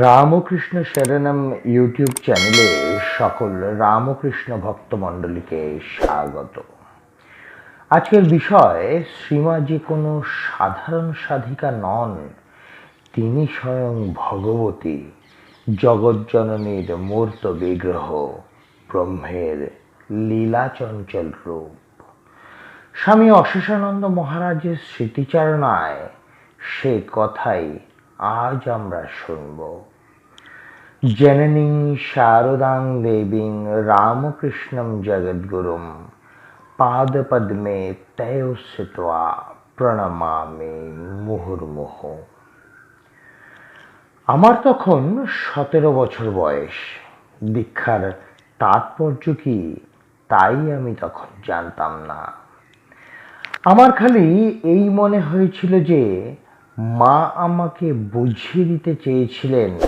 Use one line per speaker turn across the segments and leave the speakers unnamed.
Ramakrishna শরণম YouTube চ্যানেলে সকল রামকৃষ্ণ ভক্তমণ্ডলীকে স্বাগত। আজকের বিষয় শ্রীমা যে কোনো সাধারণ সাধিকা নন, তিনি স্বয়ং ভগবতী, জগজ্জননীর মূর্ত বিগ্রহ, ব্রহ্মের লীলাচঞ্চল রূপ। স্বামী অশেষানন্দ মহারাজের স্মৃতিচারণায় সে কথাই আজ আমরা শুনব। জননীং শারদাং দেবীং রামকৃষ্ণম জগদ্গুরুম, পাদপদ্মে তয় স্থিত্বা প্রণমামে মুহুর্মুহ। আমার তখন সতেরো বছর বয়স। দীক্ষার তাৎপর্য কি তাই আমি তখন জানতাম না। আমার খালি এই মনে হয়েছিল যে মা আমাকে বুঝিয়ে দিতে চেয়েছিলেন,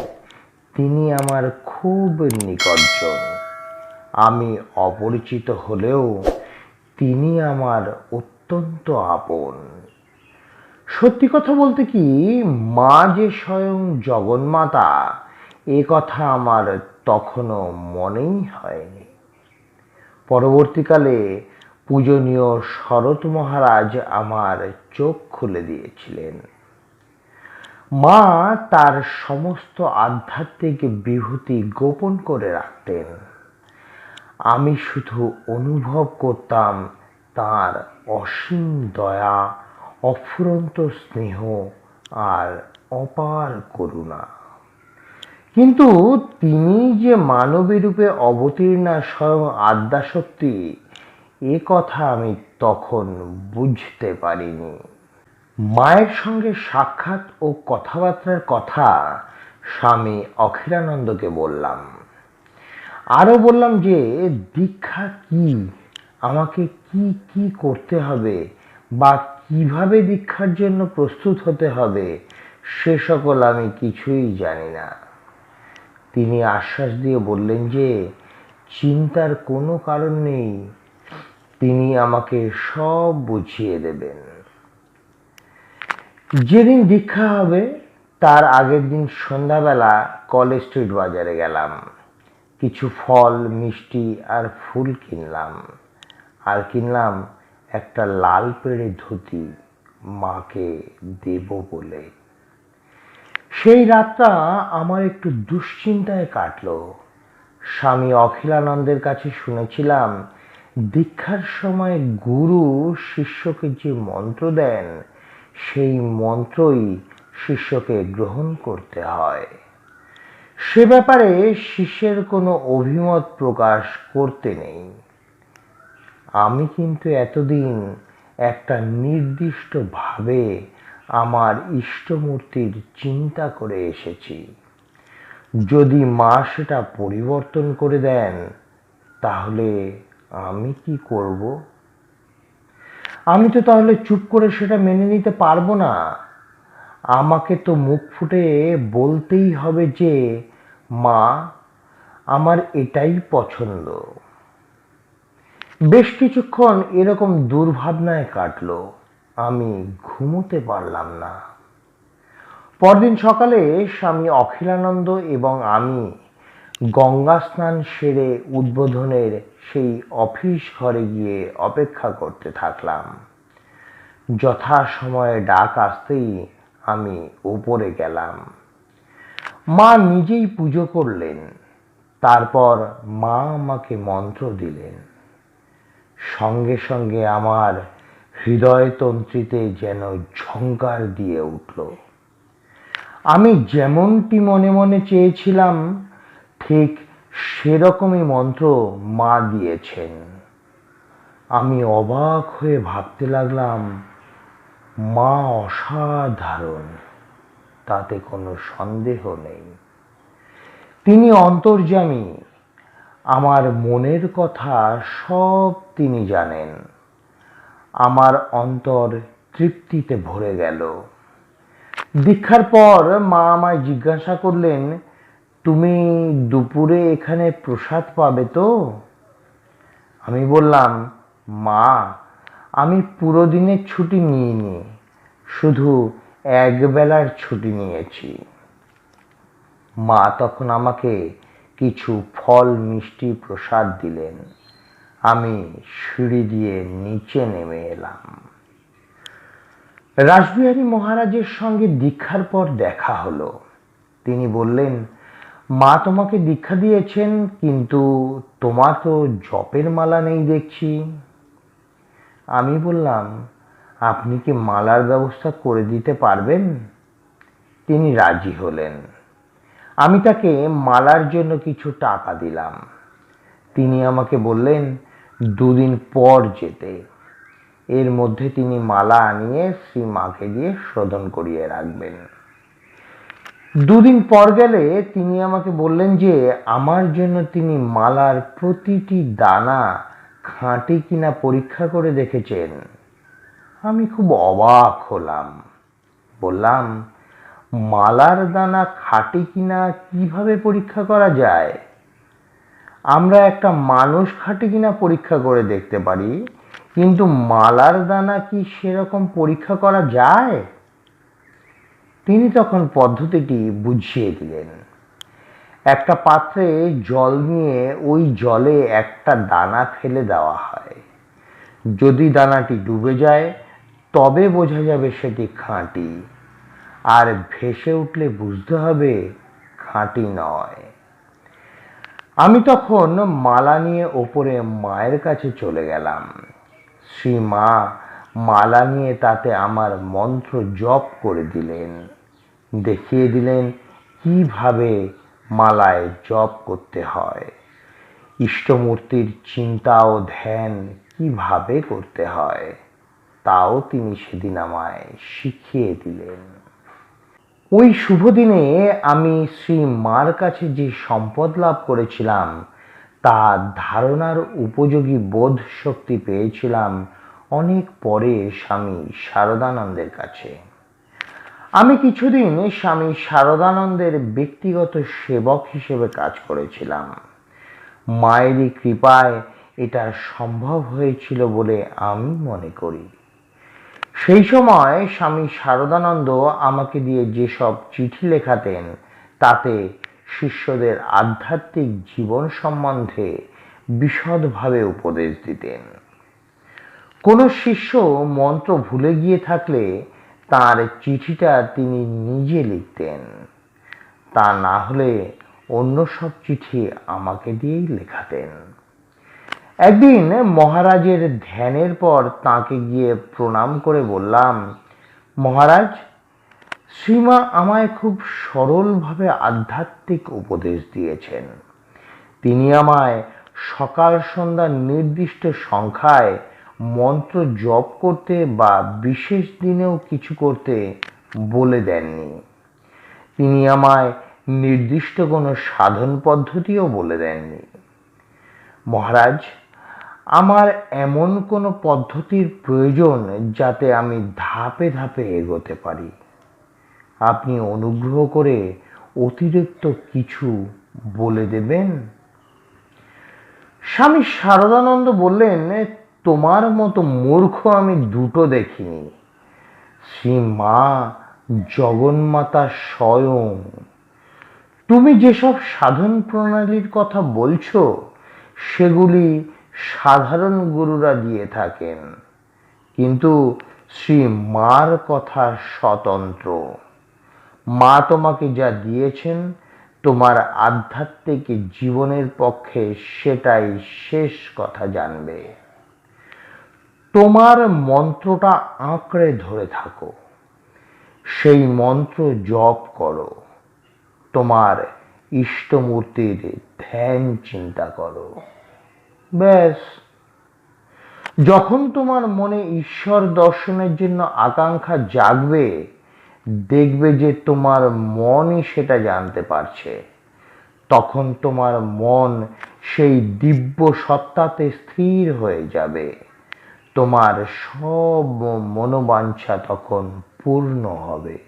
তিনি আমার খুব নিকটজন। আমি অপরিচিত হলেও তিনি আমার অত্যন্ত আপন। সত্যি কথা বলতে কি, মা যে স্বয়ং জগন্মাতা, এ কথা আমার তখনও মনেই হয়নি। পরবর্তীকালে পূজনীয় শরৎ মহারাজ আমার চোখ খুলে দিয়েছিলেন। মা তার সমস্ত আধ্যাত্মিক বিভূতি গোপন করে রাখতেন। আমি শুধু অনুভব করতাম তার অসীম দয়া, অফুরন্ত স্নেহ আর অপার করুণা। কিন্তু তিনি যে মানবী রূপে অবতীর্ণা স্বয়ং আদ্যাশক্তি, এ কথা আমি তখন বুঝতে পারিনি। মায়ের সঙ্গে সাক্ষাৎ ও কথাবার্তার কথা স্বামী অখিলানন্দকে বললাম। আরও বললাম যে, দীক্ষা কি? আমাকে কি কি করতে হবে বা কীভাবে দীক্ষার জন্য প্রস্তুত হতে হবে, সে সকল আমি কিছুই জানি না। তিনি আশ্বাস দিয়ে বললেন যে, চিন্তার কোনো কারণ নেই। তিনি আমাকে সব বুঝিয়ে দেবেন। যেদিন দীক্ষা হবে, তার আগের দিন সন্ধ্যাবেলা কলেজ স্ট্রিট বাজারে গেলাম। কিছু ফল, মিষ্টি আর ফুল কিনলাম। আর কিনলাম একটা লাল পেড়ে ধুতি মাকে দেব বলে। সেই রাতটা আমার একটু দুশ্চিন্তায় কাটলো। স্বামী অখিলানন্দের কাছে শুনেছিলাম, দীক্ষার সময় গুরু শিষ্যকে যে মন্ত্র দেন সেই মন্ত্রই শিষ্যকে গ্রহণ করতে হয়। সে ব্যাপারে শিষ্যের কোনো অভিমত প্রকাশ করতে নেই। আমি কিন্তু এতদিন একটা নির্দিষ্টভাবে আমার ইষ্টমূর্তির চিন্তা করে এসেছি। যদি মা সেটা পরিবর্তন করে দেন, তাহলে আমি কি করব? আমি তো তাহলে চুপ করে সেটা মেনে নিতে পারব না। আমাকে তো মুখ ফুটে বলতেই হবে যে, মা, আমার এটাই পছন্দ। বেশ কিছুক্ষণ এরকম দুর্ভাবনায় কাটলো। আমি ঘুমোতে পারলাম না। পরদিন সকালে স্বামী অখিলানন্দ এবং আমি গঙ্গা স্নান সেরে উদ্বোধনের সেই অফিস ঘরে গিয়ে অপেক্ষা করতে থাকলাম। যথা সময়ে ডাক আসতেই আমি উপরে গেলাম। মা নিজেই পুজো করলেন, তারপর মা আমাকে মন্ত্র দিলেন। সঙ্গে সঙ্গে আমার হৃদয়তন্ত্রীতে যেন ঝঙ্কার দিয়ে উঠল। আমি যেমনটি মনে মনে চেয়েছিলাম ঠিক সেরকমই মন্ত্র মা দিয়েছেন। আমি অবাক হয়ে ভাবতে লাগলাম, মা অসাধারণ, তাতে কোনো সন্দেহ নেই। তিনি অন্তর্যামী, আমার মনের কথা সব তিনি জানেন। আমার অন্তর তৃপ্তিতে ভরে গেল। দীক্ষার পর মা আমায় জিজ্ঞাসা করলেন তুমি দুপুরে এখানে প্রসাদ পাবে তো? আমি বললাম, মা, আমি পুরো দিনের ছুটি নিইনি, শুধু এক বেলার ছুটি নিয়েছি। মা তখন আমাকে কিছু ফল মিষ্টি প্রসাদ দিলেন। আমি সিঁড়ি দিয়ে নিচে নেমে এলাম। রাসবিহারী মহারাজের সঙ্গে দীক্ষার পর দেখা হলো। তিনি বললেন মা তোমাকে দীক্ষা দিয়েছেন, কিন্তু তোমার তো জপের মালা নেই দেখছি। আমি বললাম, আপনি কি মালার ব্যবস্থা করে দিতে পারবেন? তিনি রাজি হলেন। আমি তাকে মালার জন্য কিছু টাকা দিলাম। তিনি আমাকে বললেন, দুদিন পর যেতে। এর মধ্যে তিনি মালা আনিয়ে শ্রী মাকে দিয়ে শোধন করিয়ে রাখবেন। দুদিন পর গেলে তিনি আমাকে বললেন যে, আমার জন্য তিনি মালার প্রতিটি দানা খাঁটি কিনা পরীক্ষা করে দেখেছেন। আমি খুব অবাক হলাম। বললাম, মালার দানা খাঁটি কিনা কীভাবে পরীক্ষা করা যায়? আমরা একটা মানুষ খাঁটি কিনা পরীক্ষা করে দেখতে পারি, কিন্তু মালার দানা কি সেরকম পরীক্ষা করা যায়? তিনি তখন পদ্ধতিটি বুঝিয়ে দিলেন। একটা পাত্রে জল নিয়ে ওই জলে একটা দানা ফেলে দেওয়া হয়। যদি দানাটি ডুবে যায়, তবে বোঝা যাবে সেটি খাঁটি। আর ভেসে উঠলে বুঝতে হবে খাঁটি নয়। আমি তখন মালা নিয়ে ওপরে মায়ের কাছে চলে গেলাম। শ্রী মা মালা নিয়ে তাতে আমার মন্ত্র জপ করে দিলেন। দেখিয়ে দিলেন কীভাবে মালায় জপ করতে হয়। ইষ্টমূর্তির চিন্তা ও ধ্যান কীভাবে করতে হয়, তাও তিনি সেদিন আমায় শিখিয়ে দিলেন। ওই শুভ দিনে আমি শ্রী মার কাছে যে সম্পদ লাভ করেছিলাম তা ধারণার উপযোগী বোধ শক্তি পেয়েছিলাম অনেক পরে স্বামী শারদানন্দের কাছে। আমি কিছুদিন স্বামী শারদানন্দের ব্যক্তিগত সেবক হিসেবে কাজ করেছিলাম। মায়েরই কৃপায় এটা সম্ভব হয়েছিল বলে আমি মনে করি। সেই সময় স্বামী শারদানন্দ আমাকে দিয়ে যেসব চিঠি লেখাতেন, তাতে শিষ্যদের আধ্যাত্মিক জীবন সম্বন্ধে বিশদভাবে উপদেশ দিতেন। কোনো শিষ্য মন্ত্র ভুলে গিয়ে থাকলে তার চিঠিটা তিনি নিজে লিখতেন। তা না হলে অন্য সব চিঠি আমাকে দিয়েই লেখাতেন। একদিন মহারাজের ধ্যানের পর তাকে গিয়ে প্রণাম করে বললাম, মহারাজ, শ্রীমা আমায় খুব সরলভাবে আধ্যাত্মিক উপদেশ দিয়েছেন। তিনি আমায় সকাল সন্ধ্যা নির্দিষ্ট সংখ্যায় মন্ত্র জপ করতে বা বিশেষ দিনেও কিছু করতে বলে দেননি। তিনি আমায় নির্দিষ্ট কোনো সাধন পদ্ধতিও বলে দেননি। মহারাজ, আমার এমন কোনো পদ্ধতির প্রয়োজন যাতে আমি ধাপে ধাপে এগোতে পারি। আপনি অনুগ্রহ করে অতিরিক্ত কিছু বলে দেবেন? স্বামী শারদানন্দ বললেন তোমার মতো মূর্খ আমি দুটো দেখিনি। শ্রী মা জগন্মাতা স্বয়ং। তুমি যেসব সাধন প্রণালীর কথা বলছো, সেগুলি সাধারণ গুরুরা দিয়ে থাকেন। কিন্তু শ্রী মার কথা স্বতন্ত্র। মা তোমাকে যা দিয়েছেন, তোমার আধ্যাত্মিক জীবনের পক্ষে সেটাই শেষ কথা জানবে। তোমার মন্ত্রটা আঁকড়ে ধরে থাকো। সেই মন্ত্র জপ করো। তোমার ইষ্টমূর্তির ধ্যান চিন্তা করো। ব্যাস। যখন তোমার মনে ঈশ্বর দর্শনের জন্য আকাঙ্ক্ষা জাগবে, দেখবে যে তোমার মনই সেটা জানতে পারছে। তখন তোমার মন সেই দিব্য সত্তাতে স্থির হয়ে যাবে। তোমার সব মনোবাঞ্ছা তখন পূর্ণ হবে।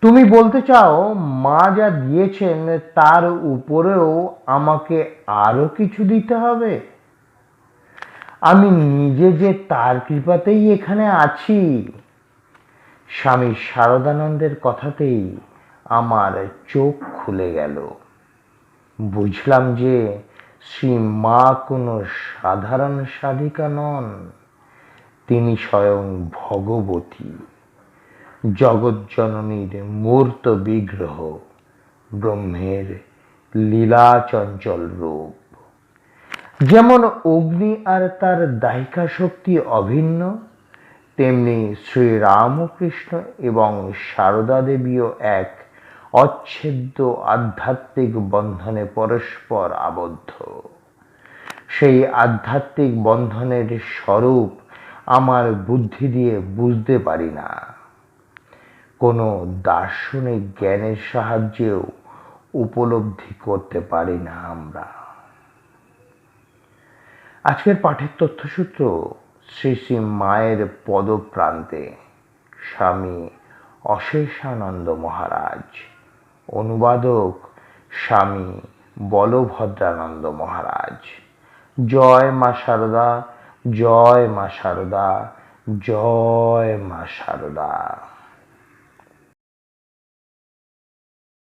তুমি বলতে চাও, মা যা দিয়েছেন তার উপরেও আমাকে আরও কিছু দিতে হবে? আমি নিজে যে তার কৃপাতেই এখানে আছি, স্বামী শারদানন্দের কথাতেই আমার চোখ খুলে গেল। বুঝলাম যে শ্রী মা কোনো সাধারণ সাধিকা নন, তিনি স্বয়ং ভগবতী। জগজ্জননীর মূর্ত বিগ্রহ, ব্রহ্মের লীলা চঞ্চল রূপ। যেমন অগ্নি আর তার দায়িকা শক্তি অভিন্ন, তেমনি শ্রী রামকৃষ্ণ এবং সারদা দেবীও এক অচ্ছেদ্য আধ্যাত্মিক বন্ধনে পরস্পর আবদ্ধ। সেই আধ্যাত্মিক বন্ধনের স্বরূপ আমার বুদ্ধি দিয়ে বুঝতে পারি না। কোনো দার্শনিক জ্ঞানের সাহায্যেও উপলব্ধি করতে পারি না আমরা। আজকের পাঠের তথ্যসূত্র শ্রী শ্রী মায়ের পদপ্রান্তে স্বামী অশেষানন্দ মহারাজ, অনুবাদক স্বামী বলভদ্রানন্দ মহারাজ। জয় মা শারদা জয় মা শারদা জয় মা শারদা